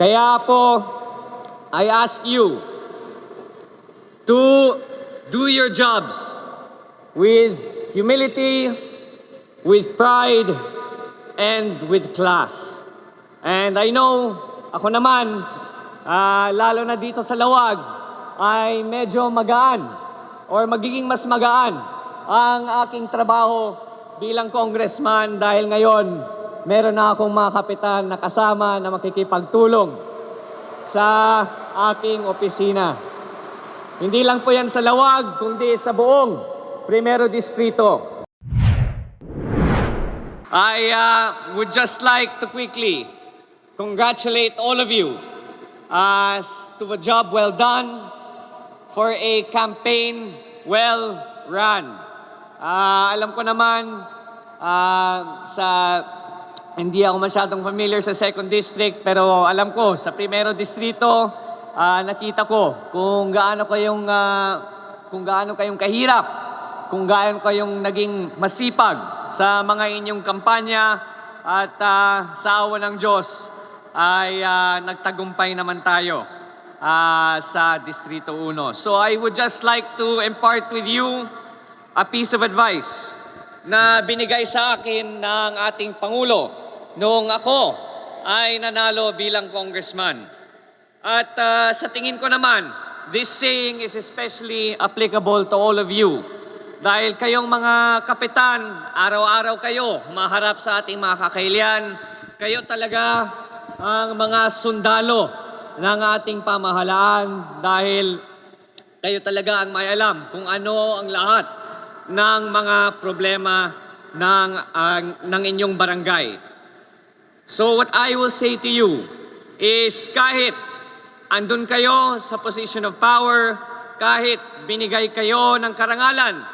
Kaya po, I ask you to do your jobs with humility, with pride, and with class. And I know, ako naman, ah, lalo na dito sa Lawag, ay medyo magaan or magiging mas magaan ang aking trabaho bilang congressman dahil ngayon meron na akong mga kapitan na kasama na makikipagtulong sa aking opisina. Hindi lang po yan sa Lawag, kundi sa buong Primero Distrito. I uh, would just like to quickly congratulate all of you uh, to a job well done, for a campaign well run. Ah, alam ko naman ah, sa hindi ako masyadong familiar sa second district pero alam ko sa primero distrito ah, nakita ko kung gaano kayong ah, kung gaano kayong kahirap, kung gaano kayong naging masipag sa mga inyong kampanya at ah, sa awa ng Diyos ay ah, nagtagumpay naman tayo ah, sa Distrito 1. So I would just like to impart with you a piece of advice na binigay sa akin ng ating Pangulo noong ako ay nanalo bilang congressman. At ah, sa tingin ko naman, this saying is especially applicable to all of you. Dahil kayong mga kapitan, araw-araw kayo maharap sa ating mga kakailian, kayo talaga ang mga sundalo ng ating pamahalaan dahil kayo talaga ang may alam kung ano ang lahat ng mga problema ng, ang- ng inyong barangay. So what I will say to you is kahit andun kayo sa position of power, kahit binigay kayo ng karangalan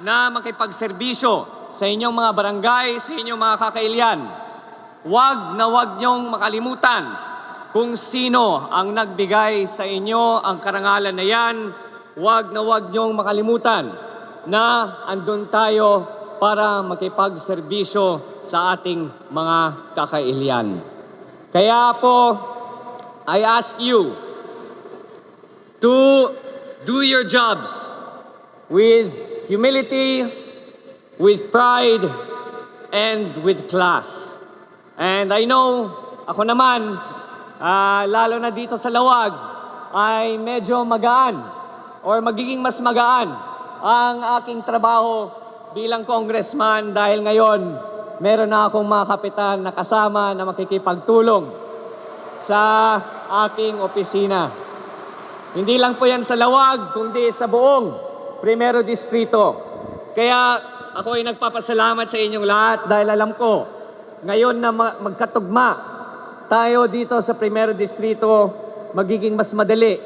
na makipagserbisyo sa inyong mga barangay, sa inyong mga kakailian, Huwag na huwag niyong makalimutan kung sino ang nagbigay sa inyo ang karangalan na yan. Huwag na huwag niyong makalimutan na andun tayo para makipagserbisyo sa ating mga kakailian. Kaya po, I ask you to do your jobs with humility, with pride, and with class. And I know, ako naman, ah, lalo na dito sa Lawag, ay medyo magaan or magiging mas magaan ang aking trabaho bilang congressman dahil ngayon meron na akong mga kapitan na kasama na makikipagtulong sa aking opisina. Hindi lang po yan sa Lawag, kundi sa buong Primero Distrito. Kaya ako ay nagpapasalamat sa inyong lahat dahil alam ko, ngayon na ma- magkatugma tayo dito sa Primero Distrito, magiging mas madali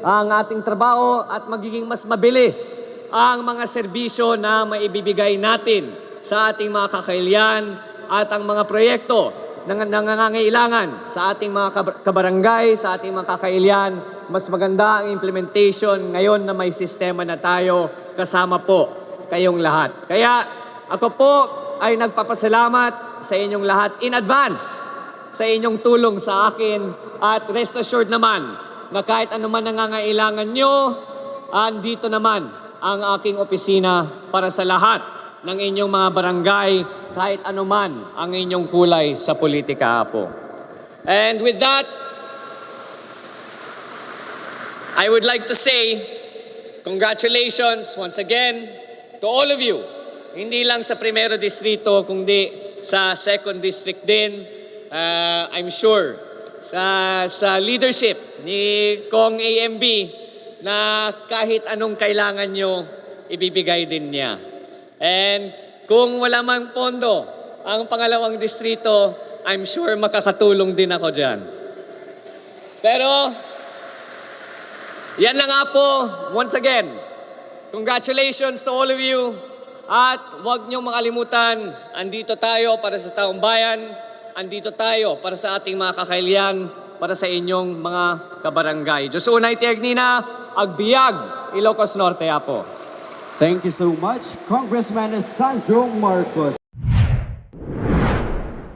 ang ating trabaho at magiging mas mabilis ang mga serbisyo na maibibigay natin sa ating mga kakailian at ang mga proyekto na nangangailangan sa ating mga kab- kabarangay, sa ating mga kakailian, mas maganda ang implementation ngayon na may sistema na tayo kasama po kayong lahat. Kaya ako po ay nagpapasalamat sa inyong lahat in advance sa inyong tulong sa akin. At rest assured naman na kahit ano man nangangailangan nyo, andito naman ang aking opisina para sa lahat ng inyong mga barangay kahit ano man ang inyong kulay sa politika po. And with that, I would like to say congratulations once again to all of you. Hindi lang sa Primero Distrito, kundi sa Second District din. Uh, I'm sure sa, sa leadership ni Kong AMB na kahit anong kailangan nyo, ibibigay din niya. And kung wala mang pondo ang pangalawang distrito, I'm sure makakatulong din ako dyan. Pero yan na nga po, once again, congratulations to all of you. At huwag niyong makalimutan, andito tayo para sa taong bayan, andito tayo para sa ating mga kakailian, para sa inyong mga kabarangay. Diyos unay tiagnina, agbiag, Ilocos Norte apo. Thank you so much, Congressman Sandro Marcos.